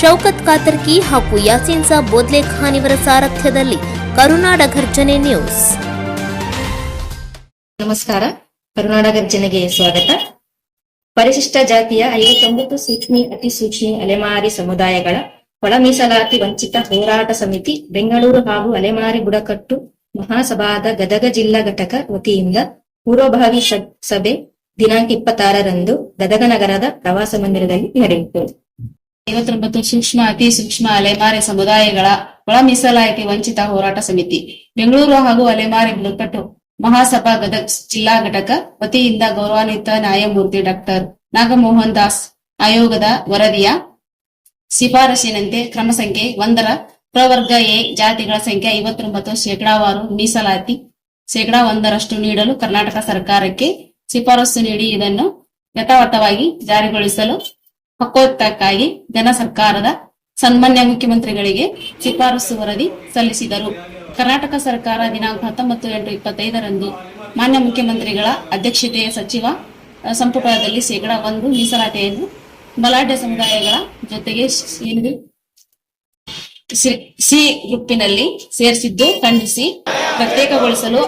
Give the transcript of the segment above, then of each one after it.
ಶೌಕತ್ ಕಾತರ್ಕಿ ಹಾಗೂ ಯಾಸೀನ್ ಸಾಬ್ ಬೋದ್ಲೆ ಖಾನ್ ಇವರ ಸಾರಥ್ಯದಲ್ಲಿ ಕರುನಾಡ ಘರ್ಜನೆ ನ್ಯೂಸ್. ನಮಸ್ಕಾರ. ಕರುನಾಡ ಗರ್ಜನೆಗೆ ಸ್ವಾಗತ. ಪರಿಶಿಷ್ಟ ಜಾತಿಯ ಐವತ್ತೊಂಬತ್ತು ಸೂಕ್ಷ್ಮಿ, ಅತಿ ಸೂಕ್ಷ್ಮಿ ಅಲೆಮಾರಿ ಸಮುದಾಯಗಳ ಒಳ ಮೀಸಲಾತಿ ವಂಚಿತ ಹೋರಾಟ ಸಮಿತಿ ಬೆಂಗಳೂರು ಹಾಗೂ ಅಲೆಮಾರಿ ಬುಡಕಟ್ಟು ಮಹಾಸಭಾದ ಗದಗ ಜಿಲ್ಲಾ ಘಟಕ ವತಿಯಿಂದ ಪೂರ್ವಭಾವಿ ಸಭೆ ದಿನಾಂಕ ಇಪ್ಪತ್ತಾರರಂದು ಗದಗ ನಗರದ ಪ್ರವಾಸ ಮಂದಿರದಲ್ಲಿ ನಡೆಯಿತು. ಐವತ್ತೊಂಬತ್ತು ಸೂಕ್ಷ್ಮ, ಅತಿ ಸೂಕ್ಷ್ಮ ಅಲೆಮಾರಿ ಸಮುದಾಯಗಳ ಒಳ ಮೀಸಲಾತಿ ವಂಚಿತ ಹೋರಾಟ ಸಮಿತಿ, ಬೆಂಗಳೂರು ಹಾಗೂ ಅಲೆಮಾರಿ ಬುಡಕಟ್ಟು ಮಹಾಸಭಾ ಗದಗ್ ಜಿಲ್ಲಾ ಘಟಕ ವತಿಯಿಂದ ಗೌರವಾನ್ವಿತ ನ್ಯಾಯಮೂರ್ತಿ ಡಾಕ್ಟರ್ ನಾಗಮೋಹನ್ ದಾಸ್ ಆಯೋಗದ ವರದಿಯ ಶಿಫಾರಸಿನಂತೆ ಕ್ರಮ ಸಂಖ್ಯೆ ಒಂದರ ಪ್ರವರ್ಗ ಎ, ಜಾತಿಗಳ ಸಂಖ್ಯೆ ಐವತ್ತೊಂಬತ್ತು ಶೇಕಡಾವಾರು ಮೀಸಲಾತಿ ಶೇಕಡಾ ಒಂದರಷ್ಟು ನೀಡಲು ಕರ್ನಾಟಕ ಸರ್ಕಾರಕ್ಕೆ ಶಿಫಾರಸು ನೀಡಿ ಇದನ್ನು ಯಥಾವತ್ತವಾಗಿ ಜಾರಿಗೊಳಿಸಲು ಹಕ್ಕೋತ್ತಕ್ಕಾಗಿ ಜನ ಸರ್ಕಾರದ ಸನ್ಮಾನ್ಯ ಮುಖ್ಯಮಂತ್ರಿಗಳಿಗೆ ಶಿಫಾರಸು ವರದಿ ಸಲ್ಲಿಸಿದರು. ಕರ್ನಾಟಕ ಸರ್ಕಾರ ದಿನಾಂಕ ಹತ್ತೊಂಬತ್ತು ಎಂಟು ಇಪ್ಪತ್ತೈದರಂದು ಮಾನ್ಯ ಮುಖ್ಯಮಂತ್ರಿಗಳ ಅಧ್ಯಕ್ಷತೆಯ ಸಚಿವ ಸಂಪುಟದಲ್ಲಿ ಶೇಕಡಾ ಒಂದು ಮೀಸಲಾತಿಯನ್ನು ಬಲಾಢ್ಯ ಸಮುದಾಯಗಳ ಜೊತೆಗೆ ಸ್- ಗ್ರೂಪಿನಲ್ಲಿ ಸೇರಿಸಿದ್ದು ಖಂಡಿಸಿ ಪ್ರತ್ಯೇಕಗೊಳಿಸಲು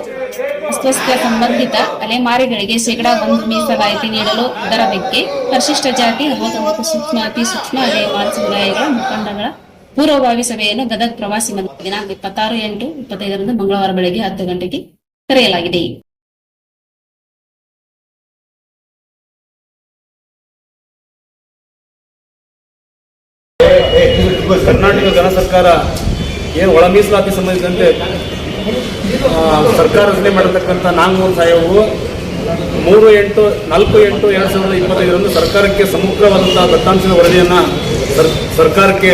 ಅಸ್ವಸ್ಥ ಸಂಬಂಧಿತ ಅಲೆಮಾರಿಗಳಿಗೆ ಶೇಕಡಾ ಒಂದು ಮೀಸಲಾಯಿತಿ ನೀಡಲು ಅದರ ಬಗ್ಗೆ ಪರಿಶಿಷ್ಟ ಜಾತಿ, ಅರವತ್ತೊಂಬತ್ತು ಸೂಕ್ಷ್ಮ, ಅತಿ ಸೂಕ್ಷ್ಮ ಅಲೆಮಾರಿ ಸಮುದಾಯಗಳ ಮುಖಂಡಗಳ ಪೂರ್ವಭಾವಿ ಸಭೆಯನ್ನು ಗದಗ ಪ್ರವಾಸಿ ಮಂದಿರ ದಿನಾಂಕ ಇಪ್ಪತ್ತಾರು ಎಂಟು ಇಪ್ಪತ್ತೈದರಂದು ಮಂಗಳವಾರ ಬೆಳಗ್ಗೆ ಹತ್ತು ಗಂಟೆಗೆ ಕರೆಯಲಾಗಿದೆ ಕರ್ನಾಟಕ ಜನ ಸರ್ಕಾರ ಏನು ಒಳ ಮೀಸಲಾತಿ ಸಂಬಂಧಿಸಿದಂತೆ ಸರ್ಕಾರ ರಚನೆ ಮಾಡಿರ್ತಕ್ಕಂಥ ನಾಗಮೋಹನ್ ಸಾಹೇಬರು ಮೂರು ಎಂಟು, ನಾಲ್ಕು ಎಂಟು ಎರಡು ಸಾವಿರದ ಇಪ್ಪತ್ತೈದರಂದು ಸರ್ಕಾರಕ್ಕೆ ಸಮಗ್ರವಾದಂತಹ ದತ್ತಾಂಶದ ವರದಿಯನ್ನು ಸರ್, ಸರ್ಕಾರಕ್ಕೆ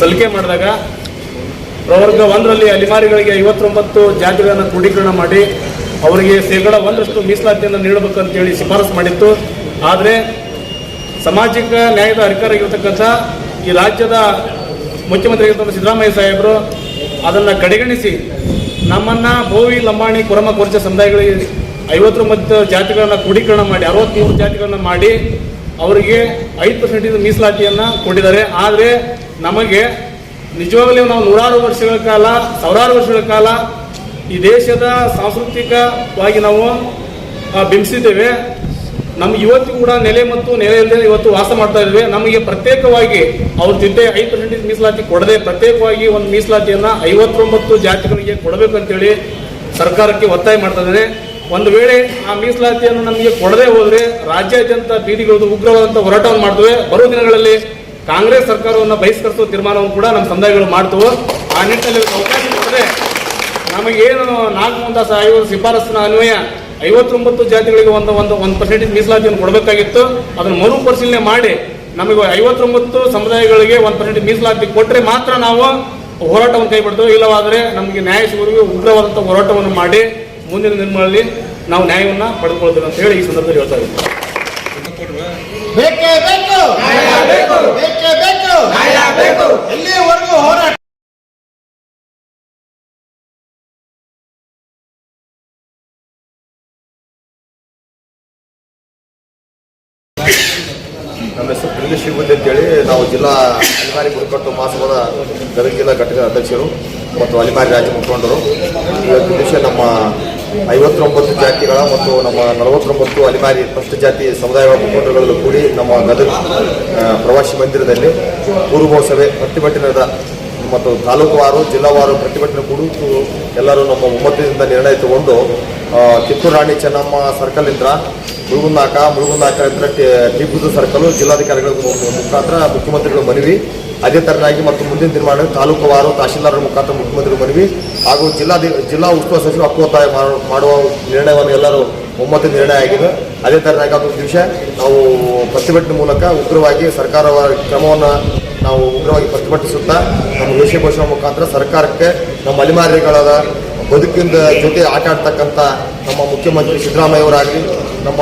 ಸಲ್ಲಿಕೆ ಮಾಡಿದಾಗ ಪ್ರವರ್ಗ ಒಂದರಲ್ಲಿ ಅಲಿಮಾರಿಗಳಿಗೆ ಐವತ್ತೊಂಬತ್ತು ಜಾತಿಗಳನ್ನು ಕ್ರೋಢೀಕರಣ ಮಾಡಿ ಅವರಿಗೆ ಶೇಕಡ ಒಂದರಷ್ಟು ಮೀಸಲಾತಿಯನ್ನು ನೀಡಬೇಕಂತೇಳಿ ಶಿಫಾರಸು ಮಾಡಿತ್ತು. ಆದರೆ ಸಾಮಾಜಿಕ ನ್ಯಾಯದ ಅಧಿಕಾರ ಇರತಕ್ಕಂಥ ಈ ರಾಜ್ಯದ ಮುಖ್ಯಮಂತ್ರಿ ಸಿದ್ದರಾಮಯ್ಯ ಸಾಹೇಬರು ಅದನ್ನು ಕಡೆಗಣಿಸಿ. ನಮ್ಮನ್ನ ಭೋವಿ, ಲಂಬಾಣಿ, ಕುರಮ, ಕೊರ್ಚ ಸಮುದಾಯಗಳಿಗೆ ಐವತ್ತೊಂಬತ್ತು ಜಾತಿಗಳನ್ನು ಕ್ರೋಢೀಕರಣ ಮಾಡಿ ಅರವತ್ತ್ಮೂರು ಜಾತಿಗಳನ್ನು ಮಾಡಿ ಅವರಿಗೆ ಐದು ಪರ್ಸೆಂಟೇಜ್ ಮೀಸಲಾತಿಯನ್ನು ಕೊಟ್ಟಿದ್ದಾರೆ. ಆದರೆ ನಮಗೆ ನಿಜವಾಗಲೂ ನಾವು ನೂರಾರು ವರ್ಷಗಳ ಕಾಲ, ಸಾವಿರಾರು ವರ್ಷಗಳ ಕಾಲ ಈ ದೇಶದ ಸಾಂಸ್ಕೃತಿಕವಾಗಿ ನಾವು ಬಿಂಬಿಸಿದ್ದೇವೆ. ನಮ್ಗೆ ಇವತ್ತು ಕೂಡ ನೆಲೆ ಮತ್ತು ನೆಲೆ ಇಲ್ಲದೆ ಇವತ್ತು ವಾಸ ಮಾಡ್ತಾ ಇದ್ವಿ. ನಮಗೆ ಪ್ರತ್ಯೇಕವಾಗಿ ಅವ್ರ ಜೊತೆ ಐದು ಪರ್ಸೆಂಟೇಜ್ ಮೀಸಲಾತಿ ಕೊಡದೆ ಪ್ರತ್ಯೇಕವಾಗಿ ಒಂದು ಮೀಸಲಾತಿಯನ್ನು ಐವತ್ತೊಂಬತ್ತು ಜಾತಿಗಳಿಗೆ ಕೊಡಬೇಕು ಅಂತೇಳಿ ಸರ್ಕಾರಕ್ಕೆ ಒತ್ತಾಯ ಮಾಡ್ತಾ ಇದ್ದಾರೆ ಒಂದು ವೇಳೆ ಆ ಮೀಸಲಾತಿಯನ್ನು ನಮಗೆ ಕೊಡದೆ ಹೋದರೆ ರಾಜ್ಯಾದ್ಯಂತ ಬೀದಿಗಳು ಉಗ್ರವಾದಂಥ ಹೋರಾಟವನ್ನು ಮಾಡ್ತವೆ. ಬರುವ ದಿನಗಳಲ್ಲಿ ಕಾಂಗ್ರೆಸ್ ಸರ್ಕಾರವನ್ನು ಬಹಿಷ್ಕರಿಸುವ ತೀರ್ಮಾನವನ್ನು ಕೂಡ ನಮ್ಮ ಸಮುದಾಯಗಳು ಮಾಡ್ತವೆ. ಆ ನಿಟ್ಟಿನಲ್ಲಿ ಅವಕಾಶ ಕೊಟ್ಟರೆ ನಮಗೇನು ನಾಲ್ಕು ಅಂತ ಸಹ ಐವರು ಶಿಫಾರಸ್ಸಿನ ಅನ್ವಯ ಐವತ್ತೊಂಬತ್ತು ಜಾತಿಗಳಿಗೆ ಒಂದು ಒಂದು ಒಂದು ಪರ್ಸೆಂಟೇಜ್ ಮೀಸಲಾತಿಯನ್ನು ಕೊಡಬೇಕಾಗಿತ್ತು. ಅದನ್ನು ಮರು ಪರಿಶೀಲನೆ ಮಾಡಿ ನಮಗೆ ಐವತ್ತೊಂಬತ್ತು ಸಮುದಾಯಗಳಿಗೆ ಒಂದು ಪರ್ಸೆಂಟೇಜ್ ಮೀಸಲಾತಿ ಕೊಟ್ಟರೆ ಮಾತ್ರ ನಾವು ಹೋರಾಟವನ್ನು ಕೈ ಬಿಡ್ತೇವೆ ಇಲ್ಲವಾದರೆ ನಮಗೆ ನ್ಯಾಯ ಸಿಗುವವರೆಗೆ ಉಗ್ರವಾದಂಥ ಹೋರಾಟವನ್ನು ಮಾಡಿ ಮುಂದಿನ ದಿನಗಳಲ್ಲಿ ನಾವು ನ್ಯಾಯವನ್ನು ಪಡೆದುಕೊಳ್ತೇವೆ ಅಂತ ಹೇಳಿ ಈ ಸಂದರ್ಭದಲ್ಲಿ ಹೇಳ್ತಾ ಇದ್ದೀನಿ ಬೇಕೇ ಬೇಕು. ಬೇಕು ಬೇಕು. ಎಲ್ಲಿವರೆಗೂ ನಮ್ಮ ಹೆಸರು ಪ್ರಿಯ ಶಿವಬುದ್ಧಿ ಅಂತೇಳಿ. ನಾವು ಜಿಲ್ಲಾ ಅಲಿಮಾರಿ ಬುಡಕಟ್ಟು ಮಹಾಸಭಾದ ಗದಗ ಜಿಲ್ಲಾ ಘಟಕ ಅಧ್ಯಕ್ಷರು ಮತ್ತು ಅಲಿಮಾರಿ ರಾಜ್ಯ ಮುಖಂಡರು. ಇವತ್ತು ದಿವಸ ನಮ್ಮ ಐವತ್ತೊಂಬತ್ತು ಜಾತಿಗಳ ಮತ್ತು ನಮ್ಮ ನಲವತ್ತೊಂಬತ್ತು ಅಲಿಮಾರಿ ಫಸ್ಟ್ ಜಾತಿ ಸಮುದಾಯಗಳ ಮುಖಂಡರುಗಳಲ್ಲೂ ಕೂಡಿ ನಮ್ಮ ಗದಗ ಪ್ರವಾಸಿ ಮಂದಿರದಲ್ಲಿ ಪೂರ್ವಸಭೆ ಸಭೆ ಪ್ರತಿಭಟನೆದ ಮತ್ತು ತಾಲೂಕುವಾರು ಜಿಲ್ಲಾವಾರು ಪ್ರತಿಭಟನೆ ಕುರಿತು ಎಲ್ಲರೂ ನಮ್ಮ ಒಮ್ಮತದಿಂದ ನಿರ್ಣಯ ತಗೊಂಡು ಕಿತ್ತೂರು ರಾಣಿ ಚೆನ್ನಮ್ಮ ಸರ್ಕಲ್ನಿಂದ ಮುಳುಗುಂದಾಕ ಮುಳುಗುಂದಾಕದಿಂದ ಟಿಪ್ಪು ಸರ್ಕಲ್ ಜಿಲ್ಲಾಧಿಕಾರಿಗಳ ಮುಖಾಂತರ ಮುಖ್ಯಮಂತ್ರಿಗಳ ಮನವಿ ಅದೇ ತರನಾಗಿ ಮತ್ತು ಮುಂದಿನ ದಿನಮಾನ ತಾಲೂಕುವಾರು ತಹಶೀಲ್ದಾರರ ಮುಖಾಂತರ ಮುಖ್ಯಮಂತ್ರಿಗಳ ಮನವಿ ಹಾಗೂ ಜಿಲ್ಲಾಧಿ ಜಿಲ್ಲಾ ಉಸ್ತುವಾರಿ ಸಚಿವರು ಹಕ್ಕೋತ್ತಾಯ ಮಾಡು- ಮಾಡುವ ನಿರ್ಣಯವನ್ನು ಎಲ್ಲರೂ ಒಮ್ಮತ ನಿರ್ಣಯ ಆಗಿದೆ. ಅದೇ ತರನಾಗಿ ಅದೊಂದು ದಿವಸ ನಾವು ಪ್ರತಿಭಟನೆ ಮೂಲಕ ಉಗ್ರವಾಗಿ ಸರ್ಕಾರ ಕ್ರಮವನ್ನು ನಾವು ಉಗ್ರವಾಗಿ ಪ್ರತಿಭಟಿಸುತ್ತಾ ನಮ್ಮ ವೇಷಭೂಷಣ ಮುಖಾಂತರ ಸರ್ಕಾರಕ್ಕೆ ನಮ್ಮ ಅಲಿಮಾರಿಗಳಾದ ಬದುಕಿನ ಜೊತೆ ಆಟ ಆಡ್ತಕ್ಕಂಥ ನಮ್ಮ ಮುಖ್ಯಮಂತ್ರಿ ಸಿದ್ದರಾಮಯ್ಯವರಾಗಲಿ, ನಮ್ಮ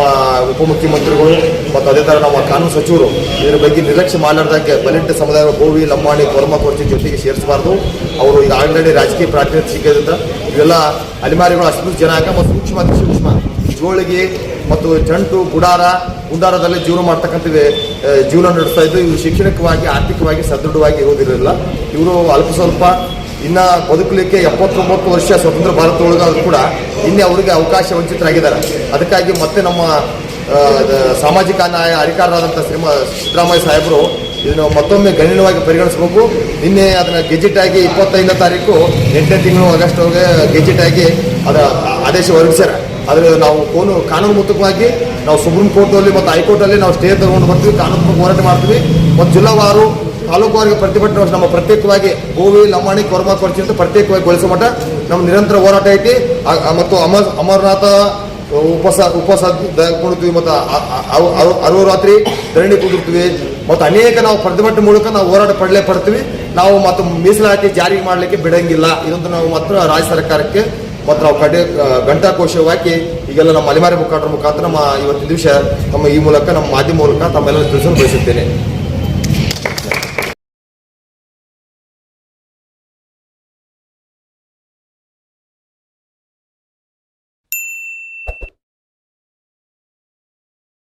ಉಪಮುಖ್ಯಮಂತ್ರಿಗಳು ಮತ್ತು ಅದೇ ಥರ ನಮ್ಮ ಕಾನೂನು ಸಚಿವರು ಇದರ ಬಗ್ಗೆ ನಿರ್ಲಕ್ಷ್ಯ ಮಾಡಲಾರ್ದಂಗೆ ಬಲಿಟ್ಟ ಸಮುದಾಯ ಗೋವಿ, ಲಂಬಾಣಿ ಕೊರಮ ಕೊರ್ಚಿ ಜೊತೆಗೆ ಸೇರಿಸಬಾರ್ದು. ಅವರು ಈಗ ಆಲ್ರೆಡಿ ರಾಜಕೀಯ ಪ್ರಾತಿನಿಧ್ಯ ಸಿಕ್ಕಿದ್ರಿಂದ ಇವೆಲ್ಲ ಅಲಿಮಾರಿಗಳು ಅಷ್ಟು ಜನಾಂಗ ಮತ್ತು ಸೂಕ್ಷ್ಮ ಅತಿ ಸೂಕ್ಷ್ಮ ಜೋಳಿಗೆ ಮತ್ತು ಜಂಟು, ಗುಡಾರ, ಗುಂಡಾರದಲ್ಲಿ ಜೀವನ ಮಾಡ್ತಕ್ಕಂಥ ಜೀವನ ನಡೆಸ್ತಾ ಇದ್ದು, ಇವರು ಶೈಕ್ಷಣಿಕವಾಗಿ ಆರ್ಥಿಕವಾಗಿ ಸದೃಢವಾಗಿ ಇರೋದಿರಲಿಲ್ಲ. ಇವರು ಅಲ್ಪ ಸ್ವಲ್ಪ ಇನ್ನ ಬದುಕಲಿಕ್ಕೆ ಎಪ್ಪತ್ತೊಂಬತ್ತು ವರ್ಷ ಸ್ವತಂತ್ರ ಭಾರತ ಒಳಗಾದ್ರೂ ಕೂಡ ಇನ್ನೇ ಅವರಿಗೆ ಅವಕಾಶ ವಂಚಿತರಾಗಿದ್ದಾರೆ. ಅದಕ್ಕಾಗಿ ಮತ್ತೆ ನಮ್ಮ ಸಾಮಾಜಿಕ ನ್ಯಾಯ ಅಧಿಕಾರರಾದಂಥ ಶ್ರೀಮ, ಸಿದ್ದರಾಮಯ್ಯ ಸಾಹೇಬರು ಇದನ್ನು ಮತ್ತೊಮ್ಮೆ ಗಣನೀಯವಾಗಿ ಪರಿಗಣಿಸಬೇಕು. ನಿನ್ನೆ ಅದನ್ನ ಗೆಜೆಟ್ ಆಗಿ ಇಪ್ಪತ್ತೈದನೇ ತಾರೀಕು, ಎಂಟನೇ ತಿಂಗಳು ಆಗಸ್ಟ್ ಗೆಜೆಟ್ ಆಗಿ ಅದರ ಆದೇಶ ಹೊರಡಿಸ್ಯಾರ. ಆದರೆ ನಾವು ಕೋನು, ಕಾನೂನು ಮುಕ್ತವಾಗಿ ನಾವು ಸುಪ್ರೀಂ ಕೋರ್ಟಲ್ಲಿ ಮತ್ತು ಹೈಕೋರ್ಟಲ್ಲಿ ನಾವು ಸ್ಟೇ ತಗೊಂಡು ಬರ್ತೀವಿ, ಕಾನೂನು ಹೋರಾಟ ಮಾಡ್ತೀವಿ. ಮತ್ತು ಜಿಲ್ಲಾವಾರು ತಾಲೂಕುವಾರಿಗೆ ಪ್ರತಿಭಟನೆ ನಮ್ಮ ಪ್ರತ್ಯೇಕವಾಗಿ ಗೋವಿ ಲಂಬಾಣಿ ಕೊರ್ಮಾ ಕೊರ್ಚಿ ಅಂತ ಪ್ರತ್ಯೇಕವಾಗಿ ಗೊಳಿಸೋ ಮಟ್ಟ ನಮ್ಮ ನಿರಂತರ ಹೋರಾಟ ಐತಿ. ಮತ್ತು ಅಮರ್ ಅಮರನಾಥ ಉಪವಾಸ ಉಪವಾಸ ಕೊಡ್ತೀವಿ ಮತ್ತು ಅರು ರಾತ್ರಿ ಧರಣಿ ಕುದುರ್ತೀವಿ. ಮತ್ತು ಅನೇಕ ನಾವು ಪ್ರತಿಭಟನೆ ಮೂಲಕ ನಾವು ಹೋರಾಟ ಪಡಲೇ ಪಡ್ತೀವಿ. ನಾವು ಮತ್ತು ಮೀಸಲಾತಿ ಜಾರಿ ಮಾಡಲಿಕ್ಕೆ ಬಿಡಂಗಿಲ್ಲ. ಇದೊಂದು ನಾವು ಮಾತ್ರ ರಾಜ್ಯ ಸರ್ಕಾರಕ್ಕೆ ಮತ್ತು ನಾವು ಕಡೆ ಘಂಟಾಕೋಶವಾಗಿ ಈಗೆಲ್ಲ ನಮ್ಮ ಅಲೆಮಾರಿ ಮುಖಾಂತರ ಮುಖಾಂತರ ನಮ್ಮ ಇವತ್ತಿನ ದಿವಸ ನಮ್ಮ ಈ ಮೂಲಕ ನಮ್ಮ ಮಾಧ್ಯಮ ಮೂಲಕ ತಮ್ಮೆಲ್ಲ ತಿಳಿಸಲು ಬಯಸುತ್ತೇನೆ.